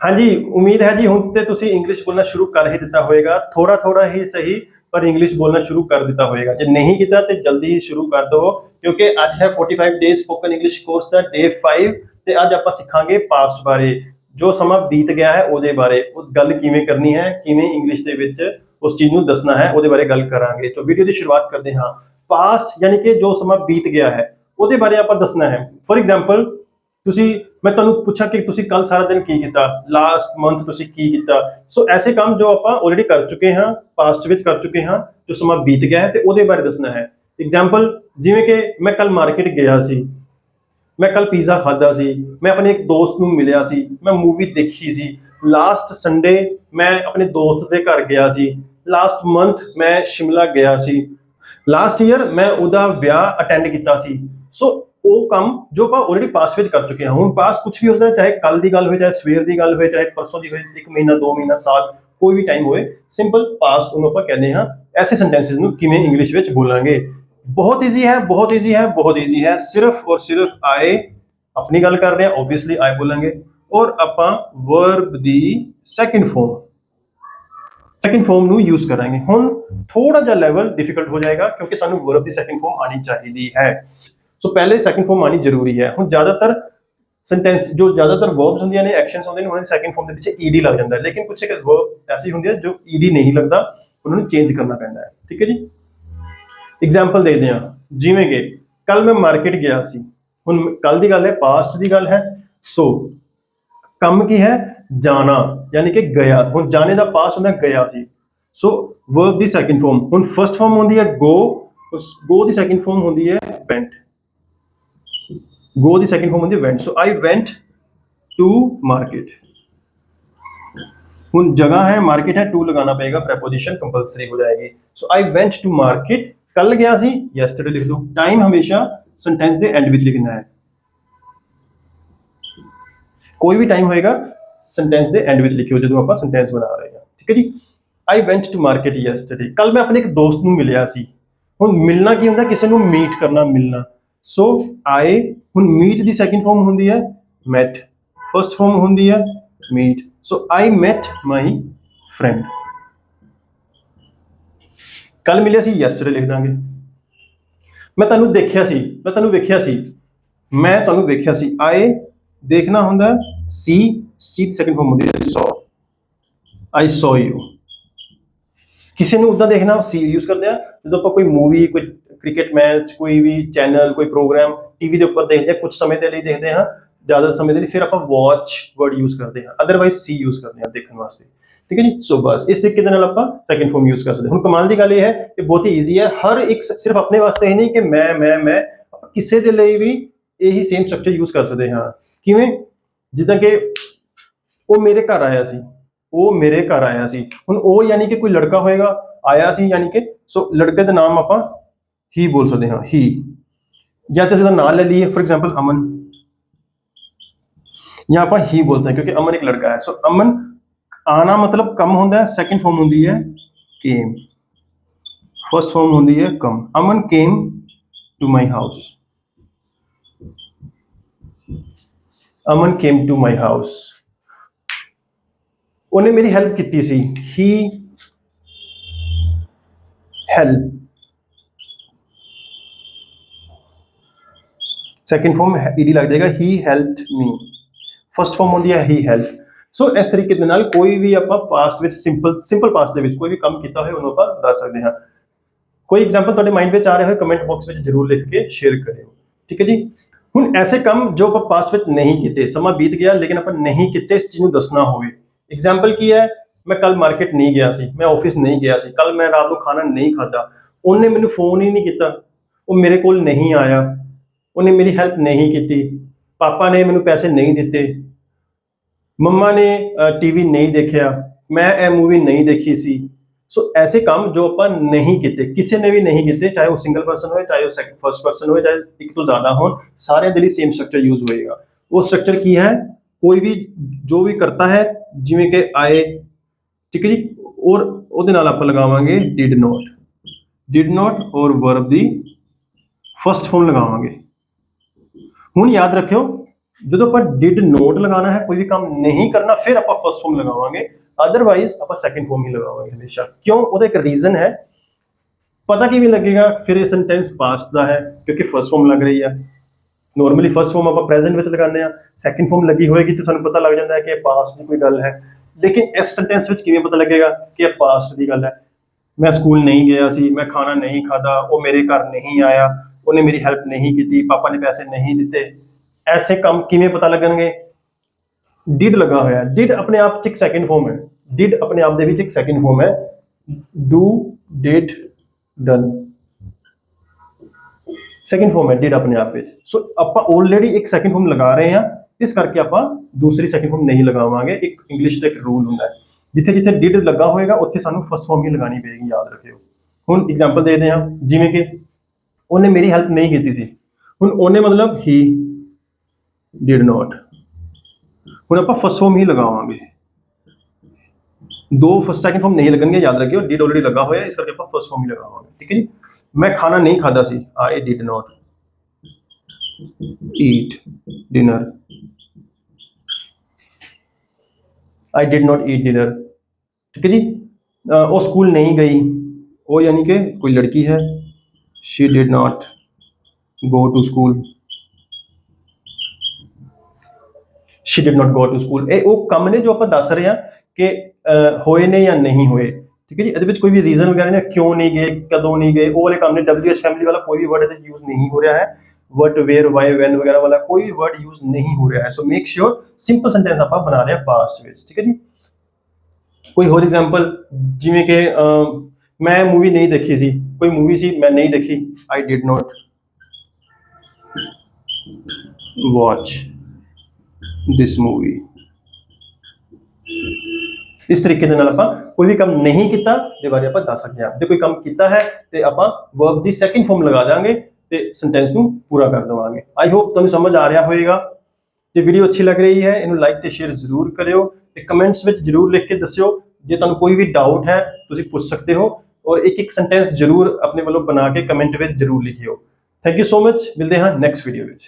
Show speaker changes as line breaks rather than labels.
ਹਾਂਜੀ, ਉਮੀਦ ਹੈ ਜੀ ਹੁਣ ਤੇ ਤੁਸੀਂ ਇੰਗਲਿਸ਼ ਬੋਲਣਾ ਸ਼ੁਰੂ ਕਰ ਹੀ ਦਿੱਤਾ ਹੋਵੇਗਾ ਥੋੜਾ ਥੋੜਾ ਹੀ ਸਹੀ, ਪਰ ਇੰਗਲਿਸ਼ ਬੋਲਣਾ ਸ਼ੁਰੂ ਕਰ ਦਿੱਤਾ ਹੋਵੇਗਾ ਜੇ ਨਹੀਂ ਕੀਤਾ ਤੇ ਜਲਦੀ ਹੀ ਸ਼ੁਰੂ ਕਰ ਦਿਓ, ਕਿਉਂਕਿ ਅੱਜ ਹੈ 45 ਡੇਜ਼ ਸਪੋਕਨ ਇੰਗਲਿਸ਼ ਕੋਰਸ ਦਾ ਡੇ 5 ਤੇ ਅੱਜ ਆਪਾਂ ਸਿੱਖਾਂਗੇ ਪਾਸਟ ਬਾਰੇ। ਜੋ ਸਮਾਂ ਬੀਤ ਗਿਆ ਹੈ ਉਹਦੇ ਬਾਰੇ। ਉਹ ਗੱਲ ਕਿਵੇਂ ਕਰਨੀ ਹੈ, ਕਿਵੇਂ ਇੰਗਲਿਸ਼ ਦੇ ਵਿੱਚ ਉਸ ਚੀਜ਼ ਨੂੰ ਦੱਸਣਾ ਹੈ, ਉਹਦੇ ਬਾਰੇ ਗੱਲ ਕਰਾਂਗੇ। ਤਾਂ ਵੀਡੀਓ ਦੀ ਸ਼ੁਰੂਆਤ ਕਰਦੇ ਹਾਂ। ਪਾਸਟ ਯਾਨੀ ਕਿ ਜੋ ਸਮਾਂ ਬੀਤ ਗਿਆ ਹੈ, ਉਹਦੇ ਬਾਰੇ ਆਪਾਂ ਦੱਸਣਾ ਹੈ। ਫੋਰ ਐਗਜ਼ਾਮਪਲ ਤੁਸੀਂ, ਮੈਂ ਤੁਹਾਨੂੰ ਪੁੱਛਾਂ ਕਿ ਤੁਸੀਂ ਕੱਲ ਸਾਰਾ ਦਿਨ ਕੀ ਕੀਤਾ? ਲਾਸਟ ਮੰਥ ਤੁਸੀਂ ਕੀ ਕੀਤਾ? ਸੋ ਐਸੇ ਕੰਮ ਜੋ ਆਪਾਂ ਆਲਰੇਡੀ ਕਰ ਚੁੱਕੇ ਹਾਂ ਪਾਸਟ ਵਿੱਚ ਕਰ ਚੁੱਕੇ ਹਾਂ, ਜੋ ਸਮਾਂ ਬੀਤ ਗਿਆ ਹੈ ਤੇ ਉਹਦੇ ਬਾਰੇ ਦੱਸਣਾ ਹੈ। ਐਗਜ਼ਾਮਪਲ ਜਿਵੇਂ ਕਿ ਮੈਂ ਕੱਲ ਮਾਰਕੀਟ ਗਿਆ ਸੀ। ਮੈਂ ਕੱਲ ਪੀਜ਼ਾ ਖਾਦਾ ਸੀ। ਮੈਂ ਆਪਣੇ ਇੱਕ ਦੋਸਤ ਨੂੰ ਮਿਲਿਆ ਸੀ। ਮੈਂ ਮੂਵੀ ਦੇਖੀ ਸੀ। ਲਾਸਟ ਸੰਡੇ ਮੈਂ ਆਪਣੇ ਦੋਸਤ ਦੇ ਘਰ ਗਿਆ ਸੀ। ਲਾਸਟ ਮੰਥ ਮੈਂ ਸ਼ਿਮਲਾ ਗਿਆ ਸੀ। ਲਾਸਟ ਈਅਰ ਮੈਂ ਉਹਦਾ ਵਿਆਹ ਅਟੈਂਡ ਕੀਤਾ ਸੀ। ਸੋ ਉਹ ਕੰਮ ਜੋ ਆਪਾਂ ਆਲਰੇਡੀ ਪਾਸ ਵਿੱਚ ਕਰ ਚੁੱਕੇ ਹਾਂ। ਹੁਣ ਪਾਸ ਕੁਝ ਵੀ ਹੋ ਸਕਦਾ, ਚਾਹੇ ਕੱਲ ਦੀ ਗੱਲ ਹੋਵੇ ਚਾਹੇ ਸਵੇਰ ਦੀ ਗੱਲ ਹੋਵੇ ਚਾਹੇ ਪਰਸੋਂ ਦੀ ਹੋਵੇ ਇੱਕ ਮਹੀਨਾ, ਦੋ ਮਹੀਨਾ, ਸਾਲ, ਕੋਈ ਵੀ ਟਾਈਮ ਹੋਵੇ ਸਿੰਪਲ ਪਾਸਟ ਉਹਨੂੰ ਆਪਾਂ ਕਹਿੰਦੇ ਹਾਂ, ਐਸੇ ਸੈਂਟੈਂਸਸ ਨੂੰ ਕਿਵੇਂ ਇੰਗਲਿਸ਼ ਵਿੱਚ ਬੋਲਾਂਗੇ। ਬਹੁਤ ਈਜ਼ੀ ਹੈ, ਬਹੁਤ ਈਜ਼ੀ ਹੈ, ਬਹੁਤ ਈਜ਼ੀ ਹੈ। ਸਿਰਫ ਔਰ ਸਿਰਫ ਆਏ ਆਪਣੀ ਗੱਲ ਕਰ ਰਹੇ ਹਾਂ ਆਬਵੀਅਸਲੀ ਆਏ ਬੋਲਾਂਗੇ। ਔਰ ਆਪਾਂ ਵਰਬ ਦੀ ਸੈਕਿੰਡ ਫਾਰਮ ਸੈਕਿੰਡ ਫਾਰਮ ਨੂੰ ਯੂਜ਼ ਕਰਾਂਗੇ। ਹੁਣ ਥੋੜਾ ਜਿਹਾ ਲੈਵਲ ਡਿਫਿਕਲਟ ਹੋ ਜਾਏਗਾ, ਕਿਉਂਕਿ ਸਾਨੂੰ ਵਰਬ ਦੀ ਸੈਕਿੰਡ ਫਾਰਮ ਆਣੀ ਚਾਹੀਦੀ ਹੈ। ਸੋ ਪਹਿਲੇ ਸੈਕਿੰਡ ਫਾਰਮ ਆਣੀ ਜ਼ਰੂਰੀ ਹੈ। ਹੁਣ ਜ਼ਿਆਦਾਤਰ ਸੈਂਟੈਂਸ ਜੋ ਜ਼ਿਆਦਾਤਰ ਵਰਬਸ ਹੁੰਦੀਆਂ ਨੇ ਐਕਸ਼ਨਸ ਹੁੰਦੇ ਨੇ, ਉਹਨਾਂ ਦੇ ਸੈਕਿੰਡ ਫਾਰਮ ਦੇ ਪਿੱਛੇ ਈਡੀ ਲੱਗ ਜਾਂਦਾ ਹੈ। ਲੇਕਿਨ ਕੁਝ ਇੱਕ ਵਰਬ ਐਸੀ ਹੁੰਦੀ ਹੈ, ਜੋ ਈਡੀ ਨਹੀਂ ਲੱਗਦਾ, ਉਹਨਾਂ ਨੂੰ ਚੇਂਜ ਕਰਨਾ ਪੈਂਦਾ ਹੈ। ਠੀਕ ਹੈ ਜੀ? ਐਗਜ਼ਾਮਪਲ ਦੇਖਦੇ ਹਾਂ। ਜਿਵੇਂ ਕਿ ਕੱਲ ਮੈਂ ਮਾਰਕੀਟ ਗਿਆ ਸੀ। ਹੁਣ ਕੱਲ ਦੀ ਗੱਲ ਹੈ ਪਾਸਟ ਦੀ ਗੱਲ ਹੈ। ਸੋ ਕੰਮ ਕੀ ਹੈ? ਜਾਣਾ, ਯਾਨੀ ਕਿ ਗਿਆ। ਹੁਣ ਜਾਣੇ ਦਾ ਪਾਸਟ ਹੁੰਦਾ ਗਿਆ ਸੀ। ਸੋ ਵਰਬ ਦੀ ਸੈਕਿੰਡ ਫਾਰਮ ਹੁਣ ਫਰਸਟ ਫਾਰਮ ਹੁੰਦੀ ਹੈ ਗੋ ਉਸ ਗੋ ਦੀ ਸੈਕਿੰਡ ਫਾਰਮ ਹੁੰਦੀ ਹੈ ਵੈਂਟ ਗੋ ਦੀ ਸੈਕਿੰਡ ਫਾਰਮ ਹੁੰਦੀ ਹੈ ਵੈਂਟ ਸੋ ਆਈ ਵੈਂਟ ਟੂ ਮਾਰਕੀਟ ਹੁਣ ਜਗ੍ਹਾ ਹੈ ਮਾਰਕੀਟ ਹੈ ਟੂ ਲਗਾਉਣਾ ਪਏਗਾ ਪ੍ਰੈਪੋਜੀਸ਼ਨ ਕੰਪਲਸਰੀ ਹੋ ਜਾਏਗੀ। ਸੋ ਆਈ ਵੈਂਟ ਟੂ ਮਾਰਕੀਟ ਕੱਲ ਗਿਆ ਸੀ ਯੈਸਟਰਡੇ ਲਿਖ ਦੋ। ਟਾਈਮ ਹਮੇਸ਼ਾ ਸੈਂਟੈਂਸ ਦੇ ਐਂਡ ਵਿੱਚ ਲਿਖਣਾ ਹੈ। ਕੋਈ ਵੀ ਟਾਈਮ ਹੋਏਗਾ ਸੈਂਟੈਂਸ ਦੇ ਐਂਡ ਵਿੱਚ ਲਿਖਿਓ, ਜਦੋਂ ਆਪਾਂ ਸੈਂਟੈਂਸ ਬਣਾ ਰਹੇ ਹਾਂ। ਠੀਕ ਹੈ ਜੀ? I went to market yesterday ਕੱਲ ਮੈਂ ਆਪਣੇ ਇੱਕ ਦੋਸਤ ਨੂੰ ਮਿਲਿਆ ਸੀ। ਹੁਣ ਮਿਲਣਾ ਕੀ ਹੁੰਦਾ? ਕਿਸੇ ਨੂੰ ਮੀਟ ਕਰਨਾ, ਮਿਲਣਾ। ਸੋ ਆਏ ਹੁਣ ਮੀਟ ਦੀ ਸੈਕਿੰਡ ਫਾਰਮ ਹੁੰਦੀ ਹੈ ਮੈਟ ਫਰਸਟ ਫਾਰਮ ਹੁੰਦੀ ਹੈ meet so I met my friend ਕੱਲ ਮਿਲਿਆ ਸੀ ਯੈਸਟਰਡੇ ਲਿਖ ਦਾਂਗੇ। ਮੈਂ ਤੁਹਾਨੂੰ ਦੇਖਿਆ ਸੀ, ਮੈਂ ਤੁਹਾਨੂੰ ਵੇਖਿਆ ਸੀ। ਮੈਂ ਤੁਹਾਨੂੰ ਵੇਖਿਆ ਸੀ। ਆਏ ਦੇਖਣਾ ਹੁੰਦਾ ਸੀ ਸੀ ਸੈਕਿੰਡ ਫਾਰਮ ਹੁੰਦੀ ਹੈ ਸੋ ਆਈ ਸੋ ਯੂ ਕਿਸੇ ਨੂੰ ਉਦਾਂ ਦੇਖਣਾ ਸੀ ਯੂਜ਼ ਕਰਦੇ ਆ। ਜਦੋਂ ਆਪਾਂ ਕੋਈ ਮੂਵੀ ਕੋਈ ਕ੍ਰਿਕਟ ਮੈਚ, ਕੋਈ ਵੀ ਚੈਨਲ, ਕੋਈ ਪ੍ਰੋਗਰਾਮ ਟੀਵੀ ਦੇ ਉੱਪਰ ਦੇਖਦੇ ਹਾਂ ਕੁਝ ਸਮੇਂ ਦੇ ਲਈ ਦੇਖਦੇ ਹਾਂ, ਜ਼ਿਆਦਾ ਸਮੇਂ ਦੇ ਲਈ ਫਿਰ ਆਪਾਂ ਵਾਚ ਵਰਡ ਯੂਜ਼ ਕਰਦੇ ਹਾਂ ਅਦਰਵਾਈਜ਼ ਸੀ ਯੂਜ਼ ਕਰਦੇ ਹਾਂ ਦੇਖਣ ਵਾਸਤੇ। ਠੀਕ ਹੈ ਜੀ? ਸੋ ਬਸ, ਇਸ ਤਰੀਕੇ ਦੇ ਨਾਲ ਆਪਾਂ ਸੈਕਿੰਡ ਫਾਰਮ ਯੂਜ਼ ਕਰ ਸਕਦੇ ਹਾਂ। ਹੁਣ ਕਮਾਲ ਦੀ ਗੱਲ ਇਹ ਹੈ ਕਿ ਬਹੁਤ ਹੀ ਈਜ਼ੀ ਹੈ। ਹਰ ਇੱਕ ਸਿਰਫ ਆਪਣੇ ਵਾਸਤੇ ਹੀ ਨਹੀਂ ਕਿ ਮੈਂ ਮੈਂ ਮੈਂ ਕਿਸੇ ਦੇ ਲਈ ਵੀ ਇਹੀ ਸੇਮ ਸਟਰਕਚਰ ਯੂਜ਼ ਕਰ ਸਕਦੇ ਹਾਂ। ਕਿਵੇਂ? ਜਿੱਦਾਂ ਕਿ ਉਹ ਮੇਰੇ ਘਰ ਆਇਆ ਸੀ। ਉਹ ਮੇਰੇ ਘਰ ਆਇਆ ਸੀ। ਹੁਣ ਉਹ ਯਾਨੀ ਕਿ ਕੋਈ ਲੜਕਾ ਹੋਏਗਾ, ਆਇਆ ਸੀ ਯਾਨੀ ਕਿ ਸੋ ਲੜਕੇ ਦਾ ਨਾਮ ਆਪਾਂ ਹੀ ਬੋਲ ਸਕਦੇ ਹਾਂ ਹੀ ਜਾਂ ਤੇ ਅਸੀਂ ਉਹਦਾ ਨਾਮ ਲੈ ਲਈਏ ਫੋਰ ਐਗਜ਼ਾਮਪਲ ਅਮਨ। ਜਾਂ ਆਪਾਂ ਹੀ ਬੋਲਦੇ ਹਾਂ, ਕਿਉਂਕਿ ਅਮਨ ਇੱਕ ਲੜਕਾ ਹੈ। ਸੋ ਅਮਨ ਆਣਾ ਮਤਲਬ ਕਮ ਹੁੰਦਾ ਹੈ ਸੈਕੰਡ ਫਾਰਮ ਹੁੰਦੀ ਹੈ ਕੇਮ ਫਰਸਟ ਫਾਰਮ ਹੁੰਦੀ ਹੈ come Aman came to my house Aman came to my house ਉਹਨੇ ਮੇਰੀ ਹੈਲਪ ਕੀਤੀ ਸੀ। He help second form E ਲੱਗ ਜਾਏਗਾ he helped me first form ਹੁੰਦੀ ਹੈ ਹੀ ਹੈਲਪ ਸੋ ਇਸ ਤਰੀਕੇ ਦੇ ਨਾਲ ਕੋਈ ਵੀ ਆਪਾਂ ਪਾਸਟ ਵਿੱਚ ਸਿੰਪਲ ਸਿੰਪਲ ਪਾਸਟ ਦੇ ਵਿੱਚ ਕੋਈ ਵੀ ਕੰਮ ਕੀਤਾ ਹੋਏ ਉਹਨੂੰ ਆਪਾਂ ਦੱਸ ਸਕਦੇ ਹਾਂ। ਕੋਈ ਐਗਜ਼ਾਮਪਲ ਤੁਹਾਡੇ ਮਾਈਂਡ ਵਿੱਚ ਆ ਰਿਹਾ ਹੋਵੇ ਕਮੈਂਟ ਬਾਕਸ ਵਿੱਚ ਜਰੂਰ ਲਿਖ ਕੇ ਸ਼ੇਅਰ ਕਰਿਓ। ਠੀਕ ਹੈ ਜੀ? ਹੁਣ ਐਸੇ ਕੰਮ ਜੋ ਆਪਾਂ ਪਾਸਟ ਵਿੱਚ ਨਹੀਂ ਕੀਤੇ, ਸਮਾਂ ਬੀਤ ਗਿਆ, ਲੇਕਿਨ ਆਪਾਂ ਨਹੀਂ ਕੀਤੇ, ਇਸ ਚੀਜ਼ ਨੂੰ ਦੱਸਣਾ ਹੋਵੇ। ਐਗਜ਼ਾਮਪਲ ਕੀ ਹੈ? ਮੈਂ ਕੱਲ ਮਾਰਕੀਟ ਨਹੀਂ ਗਿਆ ਸੀ, ਮੈਂ ਆਫਿਸ ਨਹੀਂ ਗਿਆ ਸੀ ਕੱਲ ਮੈਂ ਰਾਤ ਨੂੰ ਖਾਣਾ ਨਹੀਂ ਖਾਦਾ ਉਹਨੇ ਮੈਨੂੰ ਫੋਨ ਹੀ ਨਹੀਂ ਕੀਤਾ। ਉਹ ਮੇਰੇ ਕੋਲ ਨਹੀਂ ਆਇਆ। ਉਹਨੇ ਮੇਰੀ ਹੈਲਪ ਨਹੀਂ ਕੀਤੀ। ਪਾਪਾ ਨੇ ਮੈਨੂੰ ਪੈਸੇ ਨਹੀਂ ਦਿੱਤੇ। ਮੰਮਾ ਨੇ ਟੀਵੀ ਨਹੀਂ ਦੇਖਿਆ। ਮੈਂ ਇਹ ਮੂਵੀ ਨਹੀਂ ਦੇਖੀ ਸੀ। ਸੋ ਐਸੇ ਕੰਮ ਜੋ ਆਪਾਂ ਨਹੀਂ ਕੀਤੇ, ਕਿਸੇ ਨੇ ਵੀ ਨਹੀਂ ਕੀਤੇ, ਚਾਹੇ ਉਹ ਸਿੰਗਲ ਪਰਸਨ ਹੋਵੇ ਚਾਹੇ ਉਹ ਸੈਕੰਡ ਫਰਸਟ ਪਰਸਨ ਹੋਵੇ ਚਾਹੇ ਇੱਕ ਤੋਂ ਜ਼ਿਆਦਾ ਹੋਣ ਸਾਰਿਆਂ ਦੇ ਲਈ ਸੇਮ ਸਟਰਕਚਰ ਯੂਜ਼ ਹੋਏਗਾ। ਉਹ ਸਟਰਕਚਰ ਕੀ ਹੈ? ਕੋਈ ਵੀ, ਜੋ ਵੀ ਕਰਤਾ ਹੈ, ਜਿਵੇਂ ਕਿ ਆਏ, ਠੀਕ ਹੈ ਜੀ? ਔਰ ਉਹਦੇ ਨਾਲ ਆਪਾਂ ਲਗਾਵਾਂਗੇ ਡਿਡ ਨੋਟ ਡਿਡ ਨੋਟ ਔਰ ਵਰਬ ਦੀ ਫਰਸਟ ਫਾਰਮ ਲਗਾਵਾਂਗੇ। ਹੁਣ ਯਾਦ ਰੱਖਿਓ, ਜਦੋਂ ਆਪਾਂ ਡਿਡ ਨੋਟ ਲਗਾਉਣਾ ਹੈ, ਕੋਈ ਵੀ ਕੰਮ ਨਹੀਂ ਕਰਨਾ, ਫਿਰ ਆਪਾਂ ਫਸਟ ਫਾਰਮ ਲਗਾਵਾਂਗੇ। ਅਦਰਵਾਈਜ਼ ਆਪਾਂ ਸੈਕੰਡ ਫਾਰਮ ਹੀ ਲਗਾਵਾਂਗੇ ਹਮੇਸ਼ਾ। ਕਿਉਂ? ਉਹਦਾ ਇੱਕ ਰੀਜ਼ਨ ਹੈ। ਪਤਾ ਕਿਵੇਂ ਲੱਗੇਗਾ? ਫਿਰ ਇਹ ਸੈਂਟੈਂਸ ਪਾਸਟ ਦਾ ਹੈ, ਕਿਉਂਕਿ ਫਸਟ ਫਾਰਮ ਲੱਗ ਰਹੀ ਹੈ ਨਾਰਮਲੀ ਫਸਟ ਫਾਰਮ ਆਪਾਂ ਪ੍ਰੈਜ਼ੈਂਟ ਵਿੱਚ ਲਗਾਉਂਦੇ ਆ ਸੈਕੰਡ ਫਾਰਮ ਲੱਗੀ ਹੋਏਗੀ ਤੇ ਸਾਨੂੰ ਪਤਾ ਲੱਗ ਜਾਂਦਾ ਹੈ ਕਿ ਇਹ ਪਾਸਟ ਦੀ ਕੋਈ ਗੱਲ ਹੈ। ਲੇਕਿਨ ਇਸ ਸੈਂਟੈਂਸ ਵਿੱਚ ਕਿਵੇਂ ਪਤਾ ਲੱਗੇਗਾ ਕਿ ਇਹ ਪਾਸਟ ਦੀ ਗੱਲ ਹੈ? ਮੈਂ ਸਕੂਲ ਨਹੀਂ ਗਿਆ ਸੀ, ਮੈਂ ਖਾਣਾ ਨਹੀਂ ਖਾਦਾ ਉਹ ਮੇਰੇ ਘਰ ਨਹੀਂ ਆਇਆ। ਉਹਨੇ ਮੇਰੀ ਹੈਲਪ ਨਹੀਂ ਕੀਤੀ, ਪਾਪਾ ਨੇ ਪੈਸੇ ਨਹੀਂ ਦਿੱਤੇ। ਐਸੇ ਕੰਮ ਕਿਵੇਂ ਪਤਾ ਲੱਗਣਗੇ? ਡਿਡ ਲੱਗਾ ਹੋਇਆ। ਡਿਡ ਆਪਣੇ ਆਪ 'ਚ ਇੱਕ ਸੈਕਿੰਡ ਫਾਰਮ ਹੈ। ਡਿਡ ਆਪਣੇ ਆਪ ਦੇ ਵਿੱਚ ਇੱਕ ਸੈਕਿੰਡ ਫਾਰਮ ਹੈ। Do did done second form ਹੈ ਡਿਡ ਆਪਣੇ ਆਪ ਵਿੱਚ। ਸੋ ਆਪਾਂ ਆਲਰੇਡੀ ਇੱਕ ਸੈਕਿੰਡ ਫਾਰਮ ਲਗਾ ਰਹੇ ਹਾਂ। ਇਸ ਕਰਕੇ ਆਪਾਂ ਦੂਸਰੀ ਸੈਕਿੰਡ ਫਾਰਮ ਨਹੀਂ ਲਗਾਵਾਂਗੇ। ਇੱਕ ਇੰਗਲਿਸ਼ ਦਾ ਇੱਕ ਰੂਲ ਹੁੰਦਾ ਹੈ। ਜਿੱਥੇ ਜਿੱਥੇ ਡਿਡ ਲੱਗਾ ਹੋਏਗਾ, ਉੱਥੇ ਸਾਨੂੰ ਫਸਟ ਫਾਰਮ ਹੀ ਲਗਾਣੀ ਪਏਗੀ, ਯਾਦ ਰੱਖਿਓ। ਹੁਣ ਐਗਜ਼ਾਮਪਲ ਦੇਖਦੇ ਹਾਂ। ਜਿਵੇਂ ਕਿ ਉਹਨੇ ਮੇਰੀ ਹੈਲਪ ਨਹੀਂ ਕੀਤੀ ਸੀ ਹੁਣ ਉਹਨੇ ਮਤਲਬ ਹੀ ਡਿਡ ਨਾਟ ਹੁਣ ਆਪਾਂ ਫਸਟ ਫਾਰਮ ਹੀ ਲਗਾਵਾਂਗੇ ਦੋ ਫਸਟ ਸੈਕੰਡ ਫਾਰਮ ਨਹੀਂ ਲੱਗਣਗੇ ਯਾਦ ਰੱਖਿਓ ਡਿਡ ਆਲਰੇਡੀ ਲੱਗਾ ਹੋਇਆ ਇਸ ਕਰਕੇ ਆਪਾਂ ਫਸਟ ਫਾਰਮ ਹੀ ਲਗਾਵਾਂਗੇ ਠੀਕ ਹੈ ਜੀ ਮੈਂ ਖਾਣਾ ਨਹੀਂ ਖਾਦਾ ਸੀ I did not eat dinner I did not eat dinner ਠੀਕ ਹੈ ਜੀ ਅਹ ਉਹ ਸਕੂਲ ਨਹੀਂ ਗਈ ਉਹ ਯਾਨੀ ਕਿ ਕੋਈ ਲੜਕੀ ਹੈ she did not go to school. She did not go to school. ਇਹ ਉਹ ਕੰਮ ਨੇ ਜੋ ਆਪਾਂ ਦੱਸ ਰਹੇ ਹਾਂ ਕਿ ਹੋਏ ਨੇ ਜਾਂ ਨਹੀਂ ਹੋਏ। ਠੀਕ ਹੈ ਜੀ? ਇਹਦੇ ਵਿੱਚ ਕੋਈ ਵੀ ਰੀਜ਼ਨ ਵਗੈਰਾ ਨਹੀਂ ਕਿਉਂ ਨਹੀਂ ਗਏ, ਕਦੋਂ ਨਹੀਂ ਗਏ। ਉਹ ਵਾਲੇ ਕੰਮ ਨੇ। WH ਫੈਮਿਲੀ ਵਾਲਾ ਕੋਈ ਵੀ ਵਰਡ ਇਹਦੇ ਯੂਜ਼ ਨਹੀਂ ਹੋ ਰਿਹਾ ਹੈ। ਵਟ ਵੇਅਰ ਵਾਈ ਵੈਨ ਵਗੈਰਾ ਵਾਲਾ ਕੋਈ ਵੀ ਵਰਡ ਯੂਜ਼ ਨਹੀਂ ਹੋ ਰਿਹਾ ਹੈ। So make sure simple sentence ਆਪਾਂ ਬਣਾ ਰਹੇ ਹਾਂ ਪਾਸਟ ਵਿੱਚ। ਠੀਕ ਹੈ ਜੀ? ਕੋਈ ਹੋਰ ਐਗਜ਼ਾਮਪਲ ਜਿਵੇਂ ਕਿ ਮੈਂ ਮੂਵੀ ਨਹੀਂ ਦੇਖੀ ਸੀ। ਕੋਈ ਮੂਵੀ ਸੀ? ਮੈਂ ਨਹੀਂ ਦੇਖੀ। I did not watch this movie ਇਸ ਤਰੀਕੇ ਦੇ ਨਾਲ ਆਪਾਂ ਕੋਈ ਵੀ ਕੰਮ ਨਹੀਂ ਕੀਤਾ, ਦੇ ਬਾਰੇ ਆਪਾਂ ਦੱਸ ਸਕਦੇ ਹਾਂ। ਜੇ ਕੋਈ ਕੰਮ ਕੀਤਾ ਹੈ, ਤੇ ਆਪਾਂ ਵਰਬ ਦੀ ਸੈਕਿੰਡ ਫਾਰਮ ਲਗਾ ਦਾਂਗੇ ਤੇ ਸੈਂਟੈਂਸ ਨੂੰ ਪੂਰਾ ਕਰ ਦਵਾਂਗੇ। ਆਈ ਹੋਪ ਤੁਹਾਨੂੰ ਸਮਝ ਆ ਰਿਹਾ ਹੋਵੇਗਾ। ਜੇ ਵੀਡੀਓ ਅੱਛੀ ਲੱਗ ਰਹੀ ਹੈ, ਇਹਨੂੰ ਲਾਈਕ ਤੇ ਸ਼ੇਅਰ ਜ਼ਰੂਰ ਕਰਿਓ ਤੇ ਕਮੈਂਟਸ ਵਿੱਚ ਜ਼ਰੂਰ ਲਿਖ ਕੇ ਦੱਸਿਓ। ਜੇ ਤੁਹਾਨੂੰ ਕੋਈ ਵੀ ਡਾਊਟ ਹੈ, ਤੁਸੀਂ ਪੁੱਛ ਸਕਦੇ ਹੋ। ਔਰ ਇੱਕ ਇੱਕ ਸੈਂਟੈਂਸ ਜ਼ਰੂਰ ਆਪਣੇ ਵੱਲੋਂ ਬਣਾ ਕੇ ਕਮੈਂਟ ਵਿੱਚ ਜ਼ਰੂਰ ਲਿਖਿਓ। ਥੈਂਕ ਯੂ ਸੋ ਮਚ ਮਿਲਦੇ ਹਾਂ ਨੈਕਸਟ ਵੀਡੀਓ ਵਿੱਚ।